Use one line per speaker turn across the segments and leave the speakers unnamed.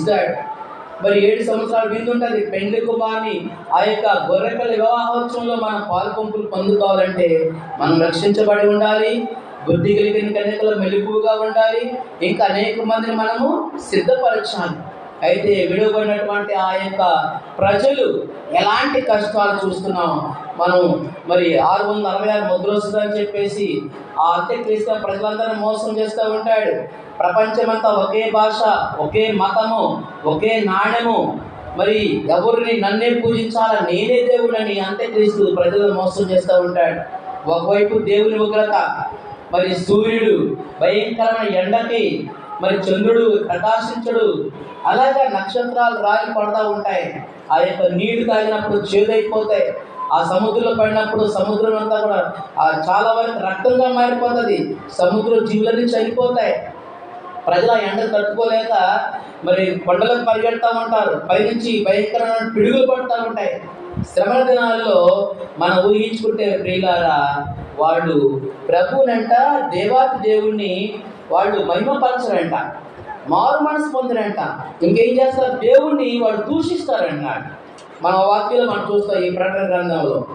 ఇస్తాడు. మరి ఏడు సంవత్సరాల విందుంటుంది పెండ్లి కుమార్ని ఆ యొక్క గొర్రెపల్లి వివాహోత్సవంలో మనం పాల్పంపులు పొందుకోవాలంటే మనం రక్షించబడి ఉండాలి. బుద్ధి కలిగిన కన్యకలు మెలుపుగా ఉండాలి. ఇంకా అనేక మందిని మనము సిద్ధపరచాలి. అయితే విడువబడినటువంటి ఆ యొక్క ప్రజలు ఎలాంటి కష్టాలు చూస్తున్నాం? మనం మరి ఆరు వందల అరవై ఆరు ముద్ర వస్తుందని చెప్పేసి ఆ అంత్యక్రీస్తు ప్రజలందరినీ మోసం చేస్తూ ఉంటాడు. ప్రపంచమంతా ఒకే భాష ఒకే మతము ఒకే నాణ్యము మరి ఎవరిని నన్నే పూజించాలా? నేనే దేవుడని అంత్యక్రీస్తు ప్రజలను మోసం చేస్తూ ఉంటాడు. ఒకవైపు దేవుని ఉగ్రత మరి సూర్యుడు భయంకరమైన ఎండకి మరి చంద్రుడు ప్రకాశించడు. అలాగే నక్షత్రాలు రాగి పడతా ఉంటాయి. ఆ యొక్క నీళ్ళు తాగినప్పుడు చేదైపోతాయి. ఆ సముద్రంలో పడినప్పుడు సముద్రం అంతా కూడా ఆ చాలా వరకు రక్తంగా మారిపోతుంది. సముద్ర జీవులన్నీ చనిపోతాయి. ప్రజలు ఎండ ఎండలు తట్టుకోలేక మరి కొండలకు పరిగెడతా ఉంటారు. పైనుంచి భయంకరమైన పిడుగులు పడుతూ ఉంటాయి. శ్రమణ దినాల్లో మనం ఊహించుకుంటే ప్రియులారా వాళ్ళు ప్రభునంట దేవాతి దేవుణ్ణి వాళ్ళు మహిమపరచరంట మారు మనసు పొందరంట. ఇంకేం చేస్తారు? దేవుణ్ణి వాళ్ళు దూషిస్తారంట మన వాక్యంలో మనం చూస్తాం ఈ ప్రకటన గ్రంథంలో.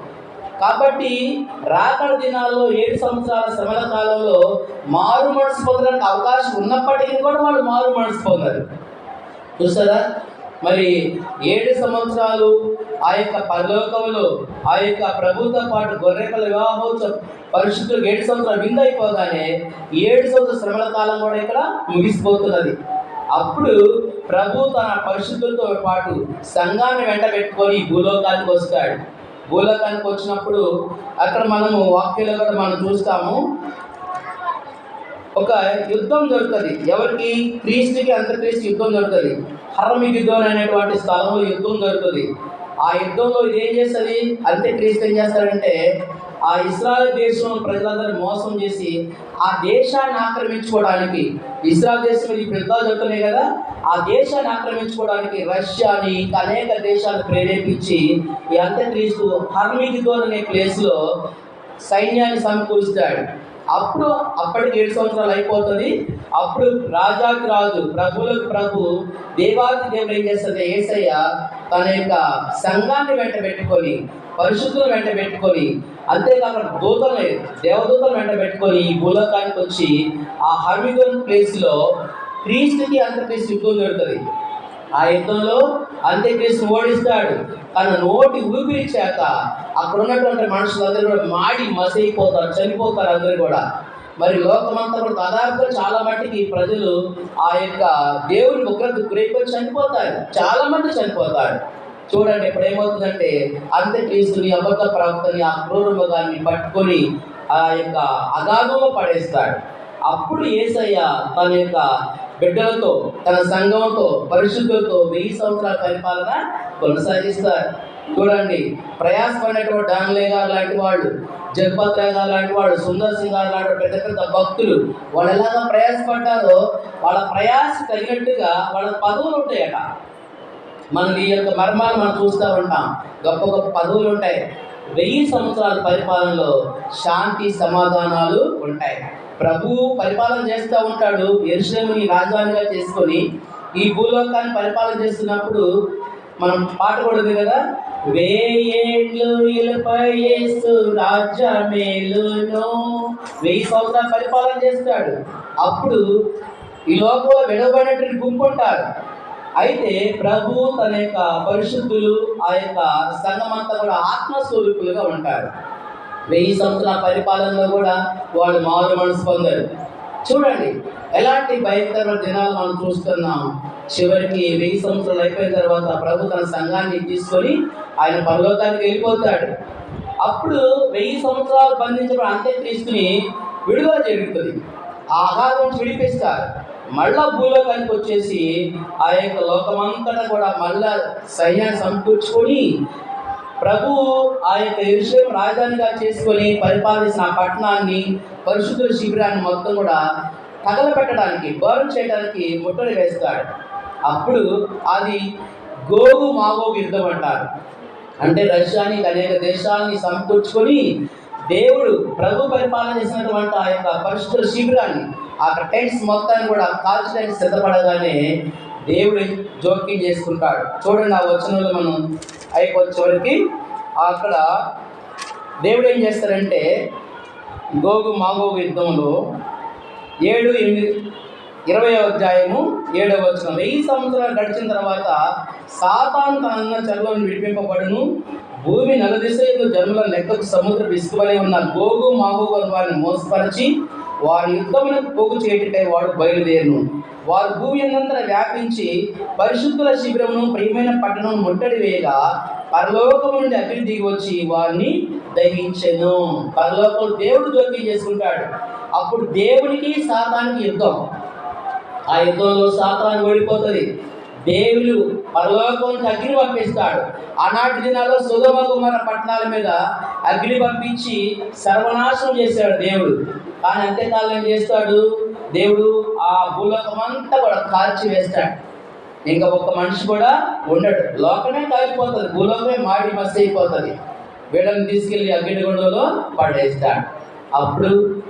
కాబట్టి రాకడ దినాల్లో ఏడు సంవత్సరాల శ్రమల కాలంలో మారు మనసు పొందడానికి అవకాశం ఉన్నప్పటికీ కూడా వాళ్ళు మారు మనసు పొందరు. చూస్తారా? మరి ఏడు సంవత్సరాలు ఆ యొక్క పరలోకంలో ఆ యొక్క ప్రభుతో పాటు గొర్రెకల వివాహోత్సవం పరిశుద్ధులు ఏడు సంవత్సరాలు విందు అయిపోగానే ఏడు సంవత్సరాల శ్రమల కాలం కూడా ఇక్కడ ముగిసిపోతున్నది. అప్పుడు ప్రభు తన పరిశుద్ధులతో పాటు సంఘాన్ని వెంట పెట్టుకొని భూలోకానికి వస్తాడు. భూలోకానికి వచ్చినప్పుడు అక్కడ మనము వాక్యంలో కూడా మనం చూస్తాము ఒక యుద్ధం జరుగుతుంది. ఎవరికి? క్రీస్తుకి అంతక్రీస్తు యుద్ధం జరుగుతుంది. హర్మి అనేటువంటి స్థలంలో యుద్ధం జరుగుతుంది. ఆ యుద్ధంలో ఇది ఏం చేస్తుంది అంత్యక్రీస్తు ఏం చేస్తారంటే ఆ ఇస్రాయల్ దేశం ప్రజలందరినీ మోసం చేసి ఆ దేశాన్ని ఆక్రమించుకోవడానికి ఇస్రాయల్ దేశం ఇది ఇప్పుడు యుద్ధాలు జరుగుతున్నాయి కదా ఆ దేశాన్ని ఆక్రమించుకోవడానికి రష్యాని ఇంకా అనేక దేశాలు ప్రేరేపించి ఈ అంత్యక్రీస్తు హర్మిగిదోన్ అనే ప్లేస్లో సైన్యాన్ని సమకూరుస్తాడు. అప్పుడు అప్పటికి ఏడు సంవత్సరాలు అయిపోతుంది. అప్పుడు రాజాకు రాజు ప్రభులకు ప్రభు దేవాది దేవుడు ఏం చేస్తుంది ఏసయ్య తన యొక్క సంఘాన్ని వెంట పెట్టుకొని పరిశుద్ధులు వెంట పెట్టుకొని అంతేకాకుండా దూతల్ని దేవదూతలు వెంట పెట్టుకొని ఈ భూలోకానికి వచ్చి ఆ హర్మిగన్ ప్లేస్లో క్రీస్తుకి అంతక్రీస్తు యుద్ధం జరుగుతుంది. ఆ యుద్ధంలో అంత్యక్రీస్తు ఓడిస్తాడు. తన నోటి ఊపిరి చేత అక్కడ ఉన్నటువంటి మనుషులందరూ కూడా మాడి మసైపోతారు చనిపోతారు అందరూ కూడా. మరి లోకమంతా కూడా దాదాపుగా చాలా మటుకి ప్రజలు ఆ యొక్క దేవుని ఉగ్రత గురైపోయి చనిపోతారు. చాలా మంది చనిపోతారు. చూడండి ఇప్పుడు ఏమవుతుందంటే అంత్యక్రీస్తుని అబద్ధ ప్రవక్తని ఆ క్రూరముగాన్ని పట్టుకొని ఆ యొక్క అగాధంలో పడేస్తాడు. అప్పుడు ఏసయ్య తన యొక్క బిడ్డలతో తన సంఘంతో పరిశుద్ధులతో వెయ్యి సంవత్సరాల పరిపాలన కొనసాగిస్తారు. చూడండి ప్రయాసపడినటువంటి డాన్లే గారు లాంటి వాళ్ళు జగపత్ గారు లాంటి వాళ్ళు సుందర్ సింగ్ గారు లాంటి పెద్ద పెద్ద భక్తులు వాళ్ళు ఎలాగ ప్రయాసపడ్డారో వాళ్ళ ప్రయాస తగినట్టుగా వాళ్ళ పదవులు ఉంటాయట. మనం ఈ యొక్క మర్మాలు మనం చూస్తూ ఉంటాం. గొప్ప గొప్ప పదవులు ఉంటాయి. వెయ్యి సంవత్సరాల పరిపాలనలో శాంతి సమాధానాలు ఉంటాయి. ప్రభువు పరిపాలన చేస్తూ ఉంటాడు ఎరుసలేముని రాజధానిగా చేసుకొని ఈ భూలోకాన్ని పరిపాలన చేస్తున్నప్పుడు మనం పాట కూడా కదా? వేయేళ్ళు నిలపయేసు రాజ్యమేలును. వెయ్యి సంవత్సరాలు పరిపాలన చేస్తాడు. అప్పుడు ఈ లోకంలో విడవబడినటువంటి గుంపు ఉంటారు అయితే ప్రభు తన యొక్క పరిశుద్ధులు ఆ యొక్క సంఘమంతా కూడా ఆత్మస్వరూపులుగా ఉంటారు. వెయ్యి సంవత్సరాల పరిపాలనలో కూడా వాళ్ళు మారు మనసు పొందారు. చూడండి ఎలాంటి భయంకరమైన దినాలు మనం చూస్తున్నాం. చివరికి వెయ్యి సంవత్సరాలు అయిపోయిన తర్వాత ప్రభు తన సంఘాన్ని తీసుకొని ఆయన పరలోకానికి వెళ్ళిపోతాడు. అప్పుడు వెయ్యి సంవత్సరాలు బంధించబడి అంతే తీసుకుని విడుదల జరుగుతుంది. ఆహారం నుంచి విడిపిస్తారు. మళ్ళా భూలోకానికి వచ్చేసి ఆ యొక్క లోకమంతటా కూడా మళ్ళా సైన్యాన్ని సమకూర్చుకొని ప్రభు ఆ యొక్క విషయం రాజధానిగా చేసుకొని పరిపాలించిన ఆ పట్టణాన్ని పరిశుద్ధుల శిబిరాన్ని మొత్తం కూడా తగలబెట్టడానికి బర్న్ చేయడానికి ముట్టడి వేస్తాడు. అప్పుడు అది గోగు మాగోగు యుద్ధం అంటారు. అంటే రష్యాని అనేక దేశాలని సమకూర్చుకొని దేవుడు ప్రభు పరిపాలన చేసినటువంటి ఆ యొక్క పరిశుద్ధుల శిబిరాన్ని ఆ టెంట్స్ మొత్తాన్ని కూడా కాల్చడానికి సిద్ధపడగానే దేవుడు జోక్యం చేసుకుంటాడు. చూడండి ఆ వచనంలో మనం అయిపోయేవరకు అక్కడ దేవుడు ఏం చేస్తారంటే గోగు మాగోగు యుద్ధంలో ఏడు ఎనిమిది ఇరవై అధ్యాయము ఏడవ వచ్చిన వెయ్యి సంవత్సరాలు గడిచిన తర్వాత సాతాన్ తనన్న చదువును విడిపింపబడును. భూమి నలుదిశ జన్మల లెక్కకు సముద్ర విసుకువలే ఉన్న గోగు మాగోగు అని వారిని మోసపరిచి వారి యుద్ధములకు పోగు చేయటకై వాడు బయలుదేరును. వారు భూమి అంతా వ్యాపించి పరిశుద్ధుల శిబిరమును ప్రియమైన పట్టణం ముట్టడి వేయగా పరలోకం నుండి అగ్ని దిగి వచ్చి వారిని దహించను. పరలోకం దేవుడు జోక్యం చేసుకుంటాడు. అప్పుడు దేవునికి సాతానికి యుద్ధం. ఆ యుద్ధంలో సాతాను ఓడిపోతుంది. దేవుడు పరలోకం అగ్ని పంపిస్తాడు. ఆనాటి దినాల్లో సుగమ కుమార పట్టణాల మీద అగ్ని పంపించి సర్వనాశనం చేశాడు దేవుడు. కానీ అంతేకాలం ఏం చేస్తాడు? దేవుడు ఆ భూలోకం అంతా కూడా కాల్చి వేస్తాడు. ఇంకా ఒక మనిషి కూడా ఉండడు. లోకమే కాలిపోతుంది. భూలోకమే మాడి మస్తు అయిపోతుంది వీళ్ళని తీసుకెళ్ళి అగ్నిగుండంలో పడేస్తాడు. అప్పుడు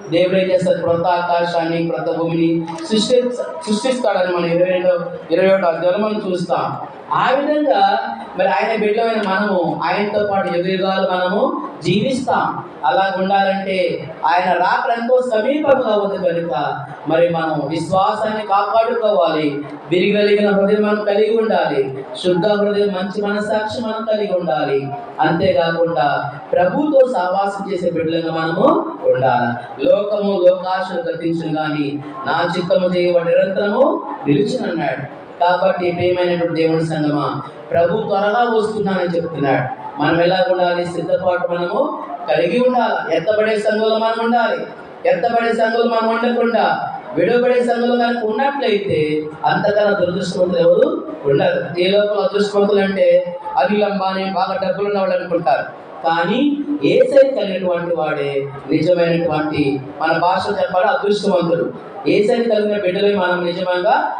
దేవుడు ఏం చేస్తాడు? క్రొత్త ఆకాశాన్ని క్రొత్త భూమిని సృష్టి సృష్టిస్తాడని మనం ఇరవై రెండో ఇరవై ఒకటో అధ్యాయంలో మనం చూస్తాం. ఆ విధంగా మరి ఆయన బిడ్డమైన మనము ఆయనతో పాటు యుగాలు మనము జీవిస్తాం. అలా ఉండాలంటే ఆయన రాకడ ఎంతో సమీపంగా ఉంది కనుక మరి మనం విశ్వాసాన్ని కాపాడుకోవాలి. విరిగలిగిన హృదయం మనం కలిగి ఉండాలి. శుద్ధ హృదయం మంచి మనసాక్షి మనం కలిగి ఉండాలి. అంతేకాకుండా ప్రభుతో సహవాసం చేసే బిడ్డలుగా మనము ఉండాలి. లోకము లోకాశలు గతించు కానీ నా చిత్తము చేయబడి నిరంతరము నిలిచినన్నాడు. కాబట్టి ప్రియమైనటువంటి దేవుని సంగమా. ప్రభు త్వరగా వస్తున్నానని చెప్తున్నాడు. మనం ఎలా ఉండాలి? సిద్ధపాటు మనము కలిగి ఉండాలి. ఎత్తబడే సంఘంలో మనం ఉండాలి. ఎత్తబడే సంఘంలో మనం ఉండకుండా విడవబడే సంఘంలో కనుక ఉన్నట్లయితే అంతకన్నా దురదృష్టవంతులు ఎవరు ఉండరు. ఏ లోపల అదృష్టవంతులు అంటే అనిల్ బాగా డబ్బులు ఉన్నవాళ్ళు అనుకుంటారు. కానీ ఏసై కలిగినటువంటి వాడే నిజమైనటువంటి మన భాష చెప్పాలి? అదృష్టవంతుడు. ఏసై కలిగిన బిడ్డలే మనం నిజంగా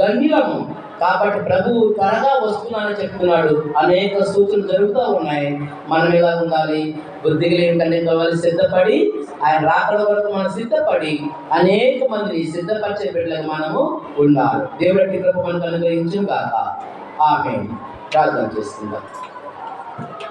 ధన్యులము. కాబట్టి ప్రభువు త్వరగా వస్తున్నానని చెప్తున్నాడు. అనేక సూచనలు జరుగుతూ ఉన్నాయి. మనం ఎలా ఉండాలి? బుద్ధి కలిగిన కావాలి సిద్ధపడి ఆయన రాకడ వరకు మనం సిద్ధపడి అనేక మందిని సిద్ధపరిచే బిడ్డలకు మనము ఉండాలి. దేవుడి కృప మనకు అనుగ్రహించు కాక ఆమె ప్రార్థన చేసుకుందాం